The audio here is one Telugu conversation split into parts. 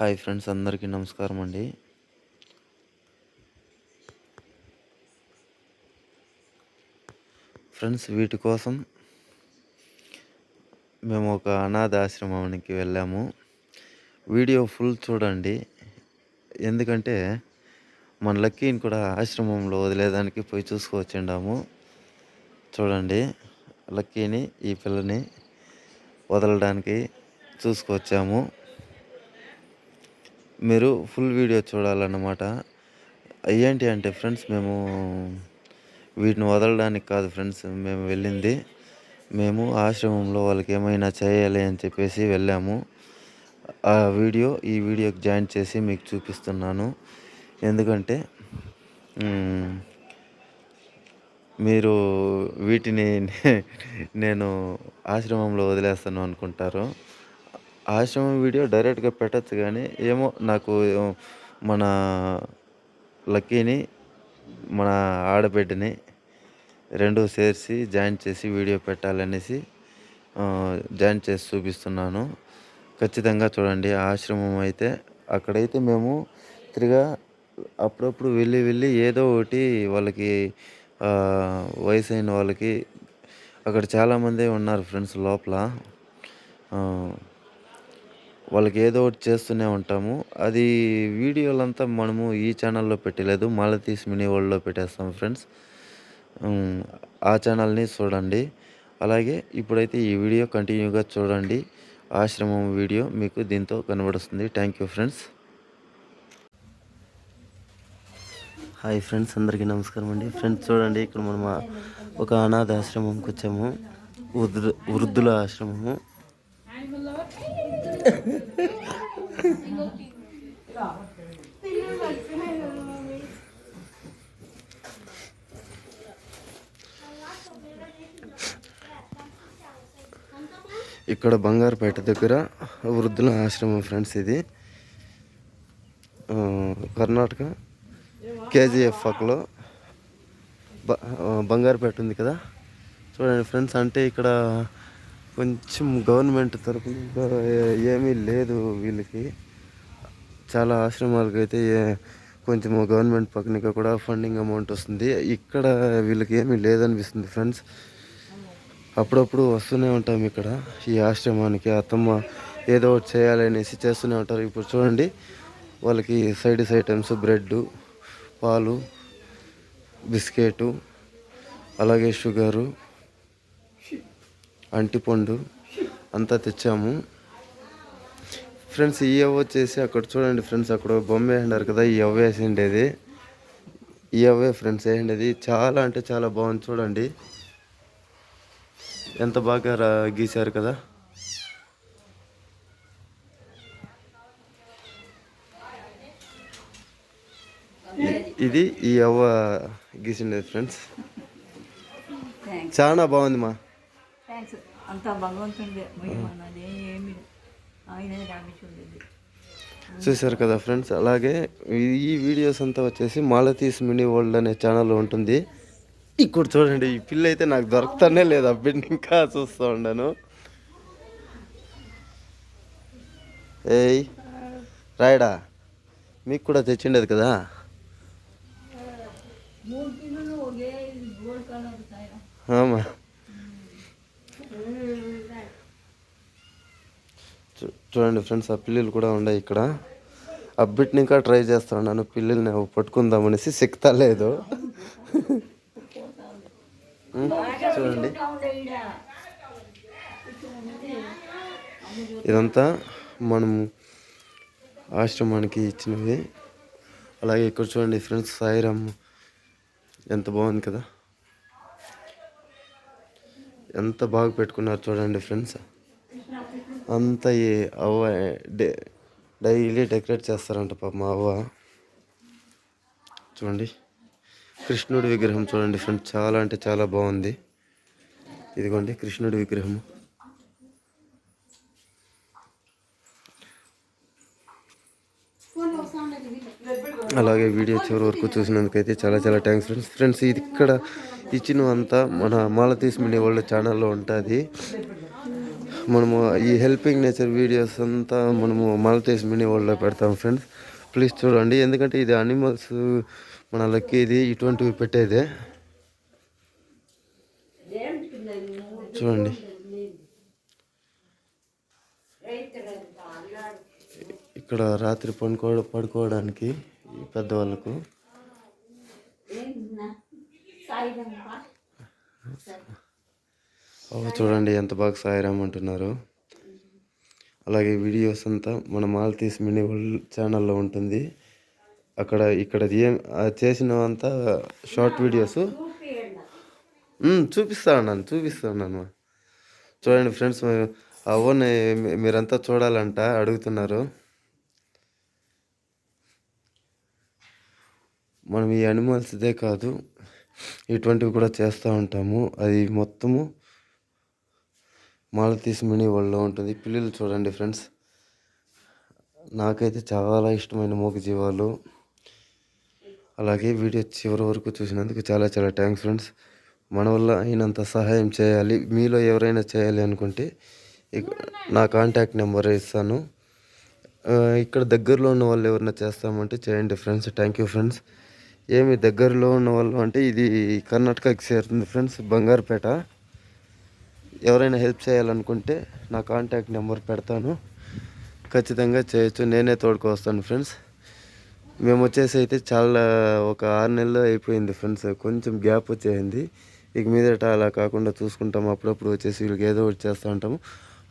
హాయ్ ఫ్రెండ్స్ అందరికీ నమస్కారం అండి. ఫ్రెండ్స్ వీటి కోసం మేము ఒక అనాథ ఆశ్రమానికి వెళ్ళాము. వీడియో ఫుల్ చూడండి. ఎందుకంటే మన లక్కీని కూడా ఆశ్రమంలో వదిలేదానికి పోయి చూసుకొచ్చిండాము చూడండి లక్కీని ఈ పిల్లని వదలడానికి చూసుకొచ్చాము మీరు ఫుల్ వీడియో చూడాలన్నమాట. ఏంటి అంటే ఫ్రెండ్స్ మేము వీటిని వదలడానికి కాదు ఫ్రెండ్స్ మేము వెళ్ళింది. మేము ఆశ్రమంలో వాళ్ళకి ఏమైనా చేయాలి అని చెప్పేసి వెళ్ళాము. ఆ వీడియో ఈ వీడియోకి జాయిన్ చేసి మీకు చూపిస్తున్నాను. ఎందుకంటే మీరు వీటిని నేను ఆశ్రమంలో వదిలేస్తాను అనుకుంటారు. ఆశ్రమం వీడియో డైరెక్ట్గా పెట్టచ్చు కానీ ఏమో నాకు మన లక్కీని మన ఆడబిడ్డని రెండు చేర్చి జాయిన్ చేసి వీడియో పెట్టాలనేసి జాయిన్ చేసి చూపిస్తున్నాను. ఖచ్చితంగా చూడండి ఆశ్రమం అయితే అక్కడైతే మేము తిరిగా అప్పుడప్పుడు వెళ్ళి వెళ్ళి ఏదో ఒకటి వాళ్ళకి వయసు అయిన వాళ్ళకి అక్కడ చాలామంది ఉన్నారు ఫ్రెండ్స్ లోపల. వాళ్ళకి ఏదో ఒకటి చేస్తూనే ఉంటాము. అది వీడియోలంతా మనము ఈ ఛానల్లో పెట్టలేదు. మాలతీస్ మినీ వరల్డ్లో పెట్టేస్తాం ఫ్రెండ్స్. ఆ ఛానల్ని చూడండి. అలాగే ఇప్పుడైతే ఈ వీడియో కంటిన్యూగా చూడండి. ఆశ్రమం వీడియో మీకు దీంతో కనబడుస్తుంది. Thank you friends. Hi friends అందరికీ నమస్కారం అండి. ఫ్రెండ్స్ చూడండి ఇక్కడ మనం ఒక అనాథ ఆశ్రమంకి వచ్చాము. వృద్ధుల ఆశ్రమము. ఇక్కడ బంగారుపేట దగ్గర వృద్ధుల ఆశ్రమం ఫ్రెండ్స్ ఇది. కర్ణాటక కేజీఎఫ్ పక్కలో బంగారుపేట ఉంది కదా. చూడండి ఫ్రెండ్స్ అంటే ఇక్కడ కొంచెం గవర్నమెంట్ తరపున ఏమీ లేదు వీళ్ళకి. చాలా ఆశ్రమాలకు అయితే కొంచెం గవర్నమెంట్ పక్కన కూడా ఫండింగ్ అమౌంట్ వస్తుంది. ఇక్కడ వీళ్ళకి ఏమీ లేదనిపిస్తుంది ఫ్రెండ్స్. అప్పుడప్పుడు వస్తూనే ఉంటాం ఇక్కడ. ఈ ఆశ్రమానికి అత్తమ్మ ఏదో ఒకటి చేయాలనేసి చేస్తూనే ఉంటారు. ఇప్పుడు చూడండి వాళ్ళకి సైడ్స్ ఐటమ్స్ బ్రెడ్ పాలు బిస్కెటు అలాగే షుగరు అంటిపండు అంతా తెచ్చాము. ఫ్రెండ్స్ ఈ అవ్వ వచ్చేసి అక్కడ చూడండి ఫ్రెండ్స్ అక్కడ బొమ్మ వేసినారు కదా ఈ అవ్వ వేసిండేది. ఈ అవ్వే ఫ్రెండ్స్ వేసిండేది. చాలా అంటే చాలా బాగుంది చూడండి. ఎంత బాగా గీశారు కదా. ఇది ఈ అవ్వ గీసిండేది ఫ్రెండ్స్. చాలా బాగుంది మా. అంతా భగవంతుడి ఏమి చూసారు కదా ఫ్రెండ్స్? అలాగే ఈ వీడియోస్ అంతా వచ్చేసి మాలతీస్ మినీ వరల్డ్ అనే ఛానల్ ఉంటుంది. ఇక్కడ చూడండి ఈ పిల్ల అయితే నాకు దొరుకుతానే లేదు అబ్బిని ఇంకా చూస్తూ ఉన్నాను ఏయ్ రాయడా మీకు కూడా తెచ్చిండేది కదా? ఆమా. చూడండి ఫ్రెండ్స్ ఆ పిల్లలు కూడా ఉన్నాయి ఇక్కడ. అబ్బిట్ని ఇంకా ట్రై చేస్తున్నాను పిల్లల్ని పట్టుకుందామనేసి సిక్తా లేదు. చూడండి. ఇదంతా మనం ఆశ్రమానికి ఇచ్చినవి. అలాగే ఇక్కడ చూడండి ఫ్రెండ్స్ సాయిరామ్ ఎంత బాగుంది కదా. ఎంత బాగా పెట్టుకున్నారు చూడండి ఫ్రెండ్స్. అంతా ఈ అవ్వ డైలీ డెకరేట్ చేస్తారంట పాప మా అవ్వ. చూడండి. కృష్ణుడి విగ్రహం చూడండి ఫ్రెండ్ చాలా అంటే చాలా బాగుంది. ఇదిగోండి కృష్ణుడి విగ్రహం అలాగే వీడియో చివరి వరకు చూసినందుకైతే చాలా చాలా థ్యాంక్స్ ఫ్రెండ్స్. ఫ్రెండ్స్ ఇది ఇక్కడ ఇచ్చిన అంతా మన మాలతీస్ మినీ వరల్డ్ ఛానల్లో ఉంటుంది. మనము ఈ హెల్పింగ్ నేచర్ వీడియోస్ అంతా మనము మాలతీస్ మినీ వరల్డ్లో పెడతాం ఫ్రెండ్స్ ప్లీజ్ చూడండి ఎందుకంటే ఇది అనిమల్స్ మన లక్కీది ఇటువంటివి పెట్టేదే. చూడండి. ఇక్కడ రాత్రి పడుకో పడుకోవడానికి పెద్దవాళ్ళకు. చూడండి ఎంత బాగా సాయిరామ్ అంటున్నారు అలాగే వీడియోస్ అంతా మన మాల్తీస్ మినీ వరల్డ్ ఛానల్లో ఉంటుంది. అక్కడ ఇక్కడ ఏం ఆ చేసినవంతా షార్ట్ వీడియోస్. చూపిస్తాను నన్ను చూపిస్తాను నన్ను చూడండి ఫ్రెండ్స్ అవన్నీ మీరంతా చూడాలంట అడుగుతున్నారు. మనం ఈ అనిమల్స్దే కాదు ఇటువంటివి కూడా చేస్తూ ఉంటాము. అది మొత్తము మాలతీస్ మినీ వరల్డ్లో ఉంటుంది. పిల్లలు చూడండి ఫ్రెండ్స్. నాకైతే చాలా ఇష్టమైన మూగజీవాలు అలాగే వీడియో చివరి వరకు చూసినందుకు చాలా చాలా థ్యాంక్స్ ఫ్రెండ్స్. మన వల్ల అయినంత సహాయం చేయాలి. మీలో ఎవరైనా చేయాలి అనుకుంటే నా కాంటాక్ట్ నెంబర్ ఇస్తాను. ఇక్కడ దగ్గరలో ఉన్న వాళ్ళు ఎవరైనా చేస్తామంటే చేయండి ఫ్రెండ్స్. Thank you friends. ఏమి దగ్గరలో ఉన్న వాళ్ళు అంటే ఇది కర్ణాటకకి చేరుతుంది ఫ్రెండ్స్. బంగారుపేట. ఎవరైనా హెల్ప్ చేయాలనుకుంటే నా కాంటాక్ట్ నెంబర్ పెడతాను. ఖచ్చితంగా చేయొచ్చు. నేనే తోడుకొస్తాను ఫ్రెండ్స్. మేము వచ్చేసి అయితే చాలా ఒక ఆరు నెలలు అయిపోయింది ఫ్రెండ్స్. కొంచెం గ్యాప్ వచ్చేసింది. ఇక మీదట అలా కాకుండా చూసుకుంటాం. అప్పుడప్పుడు వచ్చేసి వీళ్ళకి ఏదో ఒకటి చేస్తూ ఉంటాము.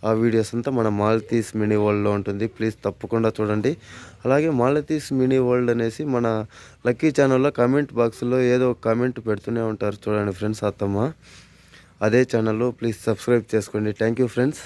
ఆ వీడియోస్ అంతా మన మాలతీస్ మినీ వరల్డ్లో ఉంటుంది. ప్లీజ్ తప్పకుండా చూడండి. అలాగే మాలతీస్ మినీ వరల్డ్ అనేసి మన లక్కీ ఛానల్లో కమెంట్ బాక్స్లో ఏదో ఒక కామెంట్ పెడుతూనే ఉంటారు. చూడండి ఫ్రెండ్స్ అత్తమ్మ. అదే ఛానల్లో ప్లీజ్ సబ్స్క్రైబ్ చేసుకోండి. Thank you friends